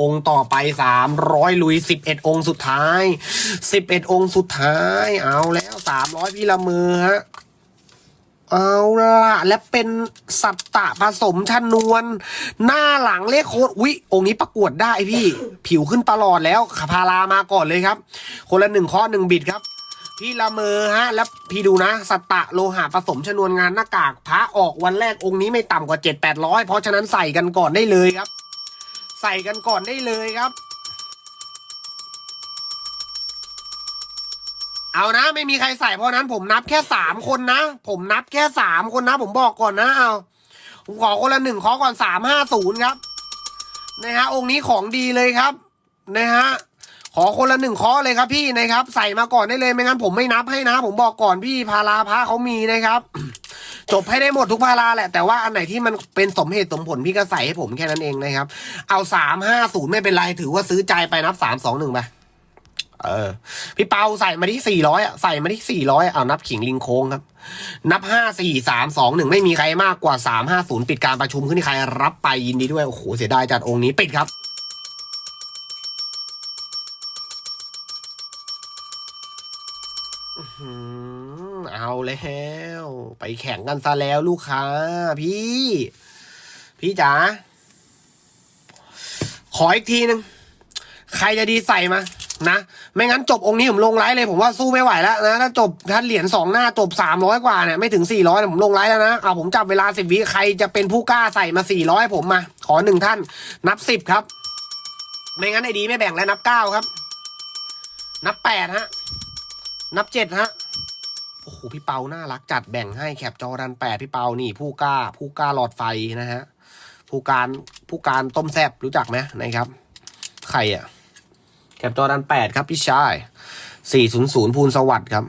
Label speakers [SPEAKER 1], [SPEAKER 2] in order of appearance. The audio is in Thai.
[SPEAKER 1] องค์ต่อไปสามร้อยลุยสิบเอ็ดองค์สุดท้ายสิบเอ็ดองค์สุดท้าย เอาแล้วสามร้อยพี่ละมือฮะ เอาละและเป็นสัตตะผสมชนวน หน้าหลังเลขโคตรวิองค์นี้ประกวดได้พี่ ผิวขึ้นตลอดแล้วขพารามาก่อนเลยครับ คนละหนึ่งข้อหนึ่งบิดครับพี่ละเมอฮะ แล้วพี่ดูนะสัตตะโลหะผสมชนวนงานหน้ากากพระออกวันแรกองค์นี้ไม่ต่ำกว่าเจ็ดแปดร้อยเพราะฉะนั้นใส่กันก่อนได้เลยครับ ใส่กันก่อนได้เลยครับ เอานะ ไม่มีใครใส่เพราะนั้นผมนับแค่สามคนนะ ผมนับแค่สามคนนะ ผมบอกก่อนนะเอาผมขอคนละหนึ่งขอก่อนสามห้าศูนย์ครับนะฮะองค์นี้ของดีเลยครับนะฮะขอคนละหนึ่งข้อเลยครับพี่นะครับ ใส่มาก่อนได้เลยไม่งั้นผมไม่นับให้นะ ผมบอกก่อนพี่พาราพระเขามีนะครับ จบให้ได้หมดทุกพาราแหละ แต่ว่าอันไหนที่มันเป็นสมเหตุสมผลพี่ก็ใส่ให้ผมแค่นั้นเองนะครับ เอาสามห้าศูนย์ไม่เป็นไร ถือว่าซื้อใจไปนับสามสองหนึ่งไปเออ พี่เปาใส่มาที่สี่ร้อยใส่มาที่สี่ร้อยเอานับขิงลิงโค้งครับ นับห้าสี่สามสองหนึ่งไม่มีใครมากกว่าสามห้าศูนย์ปิดการประชุมขึ้นที่ใครรับไปยินดีด้วย โอ้โห เสียดายจัดองค์นี้ปิดครับ อื้อหือ เอาแล้ว ไปแข่งกันซะแล้วลูกค้า พี่ พี่จ๋าขออีกทีหนึ่งใครจะดีใส่มานะ ไม่งั้นจบองค์นี้ผมลงไลฟ์เลย ผมว่าสู้ไม่ไหวแล้วนะถ้าจบถ้าเหรียญสองหน้าจบสามร้อยกว่าเนี่ยไม่ถึงสี่ร้อยผมลงไลฟ์แล้วนะเอาผมจับเวลาสิบวิใครจะเป็นผู้กล้าใส่มาสี่ร้อยผมมา ขอหนึ่งท่าน นับสิบครับ ไม่งั้นไอ้ดีไม่แบ่งแล้วนับเก้าครับ นับแปดฮะ นับเจ็ดฮะ โอ้โห พี่เปาน่ารักจัดแบ่งให้แคปจอดันแปดพี่เปานี่ผู้กล้า ผู้กล้าหลอดไฟนะฮะ ผู้การผู้การต้มแซบรู้จักไหมนะครับ ใครอะแคปจอดันแปดครับพี่ชายสี่ศูนย์ศูนย์ภูนสวัสดิ์ครับ